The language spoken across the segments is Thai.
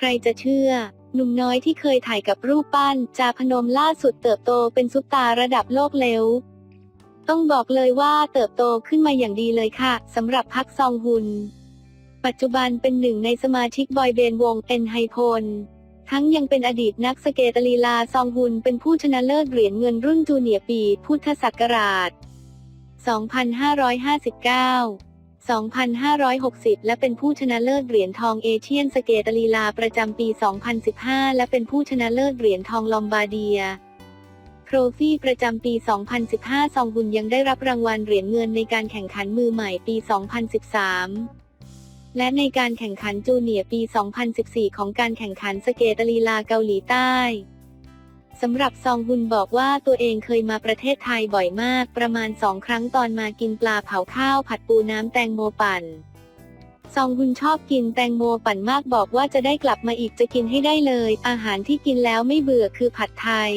ใครจะเชื่อ หนุ่มน้อยที่เคยถ่ายกับรูปปั้น จาพนมล่าสุดเติบโตเป็นซุปตาระดับโลกเร็วต้องบอกเลยว่าเติบโตขึ้นมาอย่างดีเลยค่ะสำหรับพักซองฮุน ปัจจุบันเป็นหนึ่งในสมาชิกบอยแบนด์วงเอ็นไฮพลทั้งยังเป็นอดีตนักสเกตลีลาซองฮุนเป็นผู้ชนะเลิศเหรียญเงินรุ่นจูเนียร์ปี พุทธศักราช 2559 2,560 และเป็นผู้ชนะเลิศเหรียญทองเอเชียนสเกตลีลาประจำปี 2015 และเป็นผู้ชนะเลิศเหรียญทองลอมบาร์เดียโทรฟี่ประจำปี 2015 ซองบุญยังได้รับรางวัลเหรียญเงินในการแข่งขันมือใหม่ปี 2013 และในการแข่งขันจูเนียร์ปี 2014 ของการแข่งขันสเกตลีลาเกาหลีใต้ สำหรับซองบุญบอกว่าตัวเองเคยมาประเทศไทยบ่อยมาก ประมาณสองครั้งตอนมากินปลาเผาข้าวผัดปูน้ำแตงโมปั่น ซองบุญชอบกินแตงโมปั่นมากบอกว่าจะได้กลับมาอีกจะกินให้ได้เลย อาหารที่กินแล้วไม่เบื่อคือผัดไทย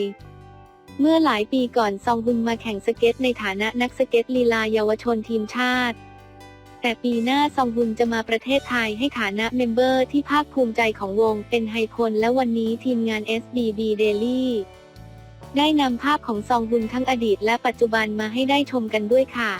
เมื่อหลายปีก่อนซองบุญมาแข่งสเก็ตในฐานะนักสเก็ตลีลาเยาวชนทีมชาติ แต่ปีหน้าซองบุญจะมาประเทศไทยให้ฐานะเมมเบอร์ที่ภาคภูมิใจของวงเป็นไฮพลและวันนี้ทีมงาน SBB Daily ได้นำภาพของซองบุญทั้งอดีตและปัจจุบันมาให้ได้ชมกันด้วยค่ะ